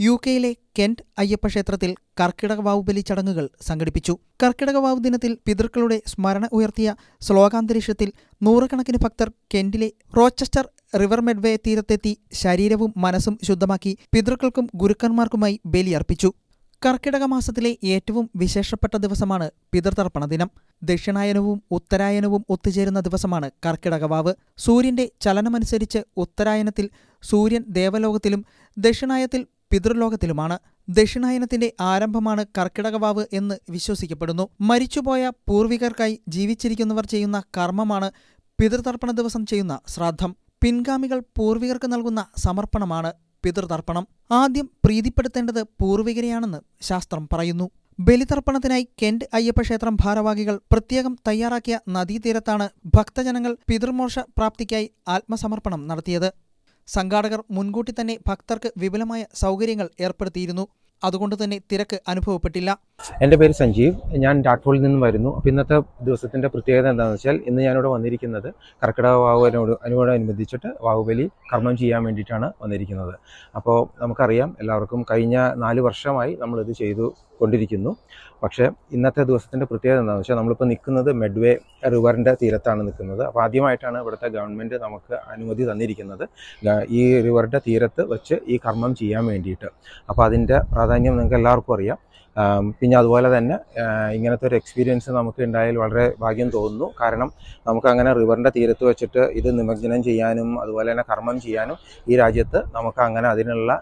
U കെയിലെ Kent Ayyappa ക്ഷേത്രത്തിൽ കർക്കിടക വാവ് ബലി ചടങ്ങുകൾ സംഘടിപ്പിച്ചു. കർക്കിടക വാവ് ദിനത്തിൽ പിതൃക്കളുടെ സ്മരണ ഉയർത്തിയ ശ്ലോകാന്തരീക്ഷത്തിൽ നൂറുകണക്കിന് ഭക്തർ കെന്റിലെ റോച്ചസ്റ്റർ റിവർ മെഡ്വേ തീരത്തെത്തി ശരീരവും മനസ്സും ശുദ്ധമാക്കി പിതൃക്കൾക്കും ഗുരുക്കന്മാർക്കുമായി ബലിയർപ്പിച്ചു കർക്കിടക മാസത്തിലെ ഏറ്റവും വിശേഷപ്പെട്ട ദിവസമാണ് പിതൃതർപ്പണ ദിനം. ദക്ഷിണായനവും ഉത്തരായനവും ഒത്തുചേരുന്ന ദിവസമാണ് കർക്കിടകവാവ് സൂര്യന്റെ ചലനമനുസരിച്ച് ഉത്തരായനത്തിൽ സൂര്യൻ ദേവലോകത്തിലും ദക്ഷിണായത്തിൽ പിതൃലോകത്തിലുമാണ്. ദക്ഷിണായനത്തിന്റെ ആരംഭമാണ് കർക്കിടകവാവ് എന്ന് വിശ്വസിക്കപ്പെടുന്നു. മരിച്ചുപോയ പൂർവികർക്കായി ജീവിച്ചിരിക്കുന്നവർ ചെയ്യുന്ന കർമ്മമാണ് പിതൃതർപ്പണ ദിവസം ചെയ്യുന്ന ശ്രാദ്ധം. പിൻഗാമികൾ പൂർവികർക്ക് നൽകുന്ന സമർപ്പണമാണ് പിതൃതർപ്പണം. ആദ്യം പ്രീതിപ്പെടുത്തേണ്ടത് പൂർവികരെയാണെന്ന് ശാസ്ത്രം പറയുന്നു. ബലിതർപ്പണത്തിനായി കെന്റ് അയ്യപ്പക്ഷേത്രം ഭാരവാഹികൾ പ്രത്യേകം തയ്യാറാക്കിയ നദീതീരത്താണ് ഭക്തജനങ്ങൾ പിതൃമോക്ഷ പ്രാപ്തിക്കായി ആത്മസമർപ്പണം നടത്തിയത്. സംഘാടകർ മുൻകൂട്ടി തന്നെ ഭക്തർക്ക് വിപുലമായ സൗകര്യങ്ങൾ ഏർപ്പെടുത്തിയിരുന്നു അതുകൊണ്ട് തന്നെ തിരക്ക് അനുഭവപ്പെട്ടില്ല. എന്റെ പേര് സഞ്ജീവ്. ഞാൻ രാട്ട്ഫോളിൽ നിന്നും വരുന്നു. അപ്പോൾ ഇന്നത്തെ ദിവസത്തിന്റെ പ്രത്യേകത എന്താണെന്ന് വെച്ചാൽ ഇന്ന് ഞാനിവിടെ വന്നിരിക്കുന്നത് കർക്കിടക വാവുവിനോട് അനുബന്ധിച്ചിട്ട് വാവുബലി കർമ്മം ചെയ്യാൻ വേണ്ടിയിട്ടാണ് വന്നിരിക്കുന്നത്. അപ്പോൾ നമുക്കറിയാം എല്ലാവർക്കും കഴിഞ്ഞ നാല് വർഷമായി നമ്മളിത് ചെയ്തു കൊണ്ടിരിക്കുന്നു. പക്ഷേ ഇന്നത്തെ ദിവസത്തിന്റെ പ്രത്യേകത എന്താണെന്ന് വെച്ചാൽ നമ്മളിപ്പോൾ നിൽക്കുന്നത് മെഡ്വേ റിവറിന്റെ തീരത്താണ് നിൽക്കുന്നത്. അപ്പോൾ ആദ്യമായിട്ടാണ് ഇവിടുത്തെ ഗവൺമെന്റ് നമുക്ക് അനുമതി തന്നിരിക്കുന്നത്. ഈ റിവറിന്റെ തീരത്ത് വെച്ച് ഈ കർമ്മം ചെയ്യാൻ വേണ്ടിയിട്ട്. അപ്പോൾ അതിന്റെ നിങ്ങൾക്ക് എല്ലാവർക്കും അറിയാം. പിന്നെ അതുപോലെ തന്നെ ഇങ്ങനത്തെ ഒരു എക്സ്പീരിയൻസ് നമുക്ക് ഉണ്ടായാൽ വളരെ ഭാഗ്യം തോന്നുന്നു. കാരണം നമുക്കങ്ങനെ റിവറിന്റെ തീരത്ത് വെച്ചിട്ട് ഇത് നിമജ്ജനം ചെയ്യാനും അതുപോലെ തന്നെ കർമ്മം ചെയ്യാനും ഈ രാജ്യത്ത് നമുക്ക് അങ്ങനെ അതിനുള്ള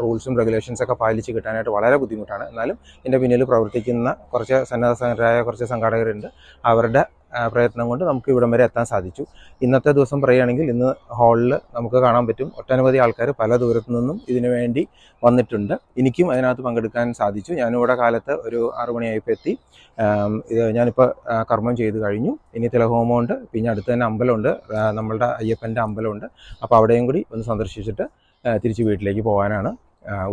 റൂൾസും റെഗുലേഷൻസ് ഒക്കെ പാലിച്ച് കിട്ടാനായിട്ട് വളരെ ബുദ്ധിമുട്ടാണ്. എന്നാലും ഇതിന്റെ പിന്നിൽ പ്രവർത്തിക്കുന്ന കുറച്ച് സന്നദ്ധരായ കുറച്ച് സംഘാടകരുണ്ട്. അവരുടെ പ്രയത്നം കൊണ്ട് നമുക്ക് ഇവിടം വരെ എത്താൻ സാധിച്ചു. ഇന്നത്തെ ദിവസം പറയുകയാണെങ്കിൽ ഇന്ന് ഹാളിൽ നമുക്ക് കാണാൻ പറ്റും ഒട്ടനവധി ആൾക്കാർ പല ദൂരത്തു നിന്നും ഇതിനു വേണ്ടി വന്നിട്ടുണ്ട്. എനിക്കും അതിനകത്ത് പങ്കെടുക്കാൻ സാധിച്ചു. ഞാനിവിടെ കാലത്ത് ഒരു ആറു മണിയായപ്പോൾ എത്തി. ഇത് ഞാനിപ്പോൾ കർമ്മം ചെയ്ത് കഴിഞ്ഞു. ഇനി തിലഹോമമുണ്ട് പിന്നെ അടുത്ത് തന്നെ അമ്പലമുണ്ട്. നമ്മളുടെ അയ്യപ്പന്റെ അമ്പലമുണ്ട്. അപ്പോൾ അവിടെയും കൂടി ഒന്ന് സന്ദർശിച്ചിട്ട് തിരിച്ച് വീട്ടിലേക്ക് പോകാനാണ്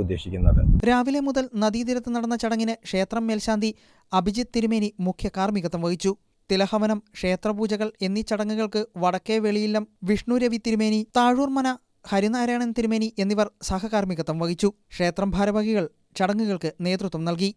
ഉദ്ദേശിക്കുന്നത്. രാവിലെ മുതൽ നദീതീരത്ത് നടന്ന ചടങ്ങിന് ക്ഷേത്രം മേൽശാന്തി അഭിജിത്ത് തിരുമേനി മുഖ്യ കാർമ്മികത്വം വഹിച്ചു. തിലഹവനം ക്ഷേത്രപൂജകൾ എന്നീ ചടങ്ങുകൾക്ക് വടക്കേ വെളിയില്ലം വിഷ്ണു രവി തിരുമേനി താഴൂർമന ഹരിനാരായണൻ തിരുമേനി എന്നിവർ സഹകാർമ്മികത്വം വഹിച്ചു. ക്ഷേത്രം ഭാരവാഹികൾ ചടങ്ങുകൾക്ക് നേതൃത്വം നൽകി.